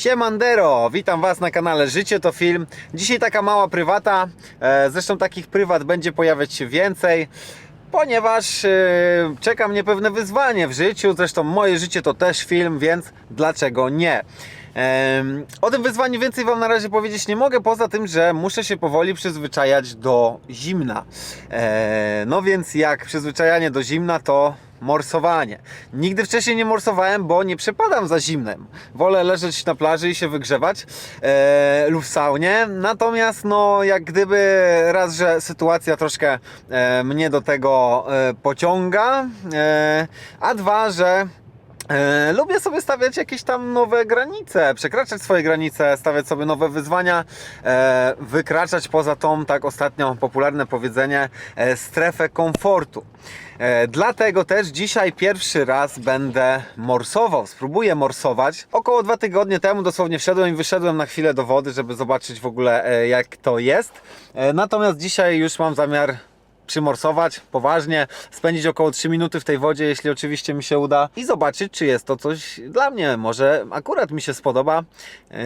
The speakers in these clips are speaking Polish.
Siemandero, witam Was na kanale Życie to Film. Dzisiaj taka mała prywata, e, zresztą takich prywat będzie pojawiać się więcej, ponieważ e, czeka mnie pewne wyzwanie w życiu, zresztą moje życie to też film, więc dlaczego nie? O tym wyzwaniu więcej Wam na razie powiedzieć nie mogę, poza tym, że muszę się powoli przyzwyczajać do zimna. No więc jak przyzwyczajanie do zimna, to morsowanie. Nigdy wcześniej nie morsowałem, bo nie przepadam za zimnem. Wolę leżeć na plaży i się wygrzewać e, lub w saunie. Natomiast no jak gdyby raz, że sytuacja troszkę e, mnie do tego e, pociąga, a dwa, że lubię sobie stawiać jakieś tam nowe granice, przekraczać swoje granice, stawiać sobie nowe wyzwania, e, wykraczać poza tą, tak ostatnio popularne powiedzenie, e, strefę komfortu. E, dlatego też dzisiaj pierwszy raz będę morsował, spróbuję morsować. Około dwa tygodnie temu dosłownie wszedłem i wyszedłem na chwilę do wody, żeby zobaczyć w ogóle e, jak to jest. E, natomiast dzisiaj już mam zamiar przymorsować poważnie, spędzić około 3 minuty w tej wodzie, jeśli oczywiście mi się uda i zobaczyć, czy jest to coś dla mnie. Może akurat mi się spodoba. Yy,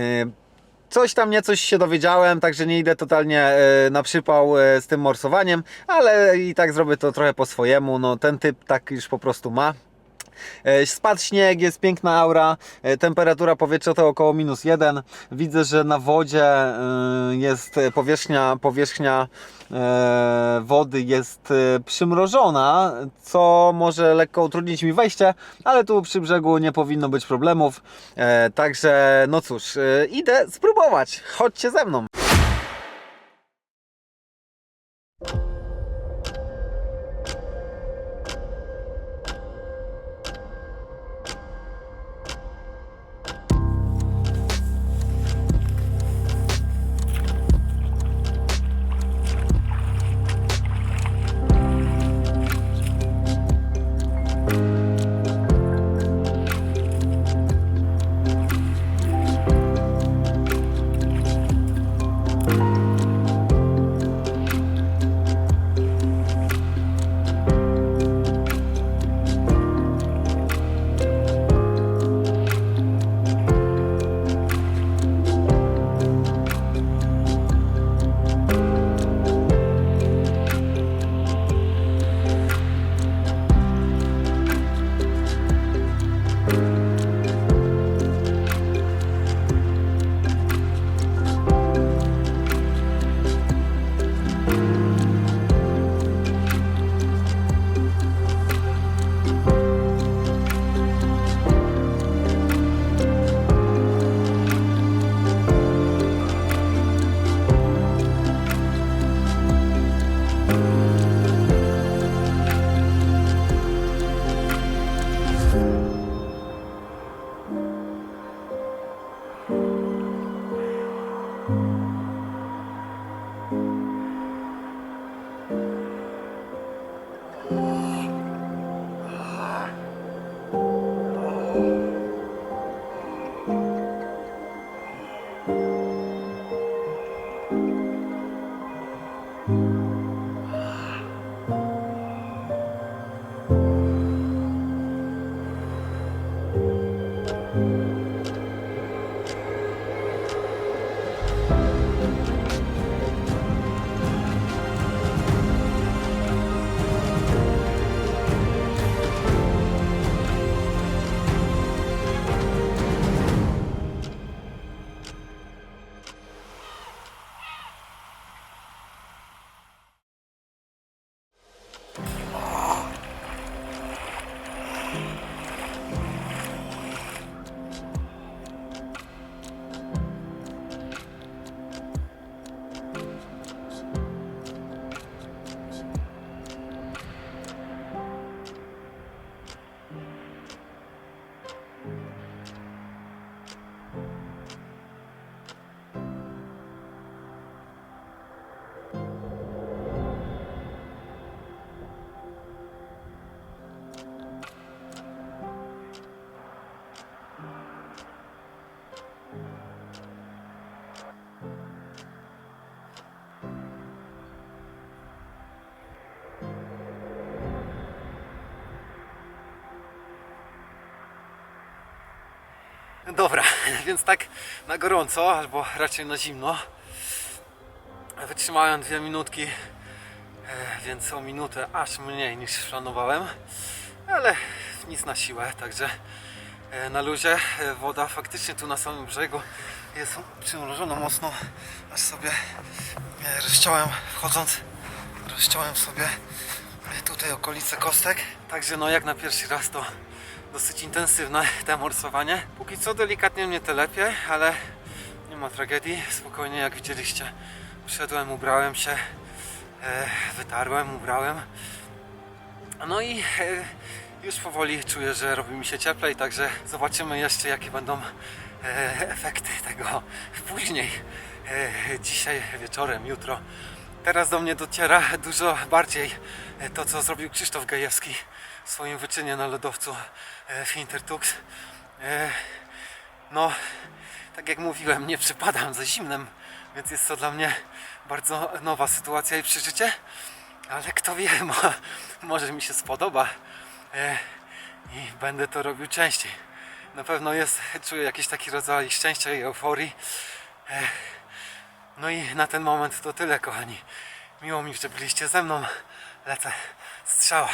Coś tam niecoś się dowiedziałem, także nie idę totalnie e, na przypał e, z tym morsowaniem, ale i tak zrobię to trochę po swojemu. No, ten typ tak już po prostu ma. E, Spadł śnieg, jest piękna aura, e, temperatura powietrza to około minus jeden. Widzę, że na wodzie e, jest powierzchnia, powierzchnia wody jest przymrożona, co może lekko utrudnić mi wejście, ale tu przy brzegu nie powinno być problemów. Także no cóż, idę spróbować. Chodźcie ze mną. Dobra, więc tak na gorąco, albo raczej na zimno. Wytrzymałem dwie minutki, e, więc o minutę aż mniej niż planowałem, ale nic na siłę, także e, na luzie. E, Woda faktycznie tu na samym brzegu jest przymrożona mocno, aż sobie rozciąłem wchodząc, rozciąłem sobie tutaj okolice kostek. Także no jak na pierwszy raz to dosyć intensywne te morsowanie. Póki co delikatnie mnie telepie, ale nie ma tragedii. Spokojnie jak widzieliście, wszedłem, ubrałem się, e, wytarłem, ubrałem. No i e, już powoli czuję, że robi mi się cieplej, także zobaczymy jeszcze jakie będą e, efekty tego później, dzisiaj wieczorem, jutro. Teraz do mnie dociera dużo bardziej e, to, co zrobił Krzysztof Gajewski w swoim wyczynie na lodowcu e, w Intertux. E, no, tak jak mówiłem, nie przepadam za zimnem, więc jest to dla mnie bardzo nowa sytuacja i przeżycie. Ale kto wie, mo, może mi się spodoba i będę to robił częściej. Na pewno jest, czuję jakiś taki rodzaj szczęścia i euforii. No i na ten moment to tyle, kochani. Miło mi, że byliście ze mną. Lecę. Strzała.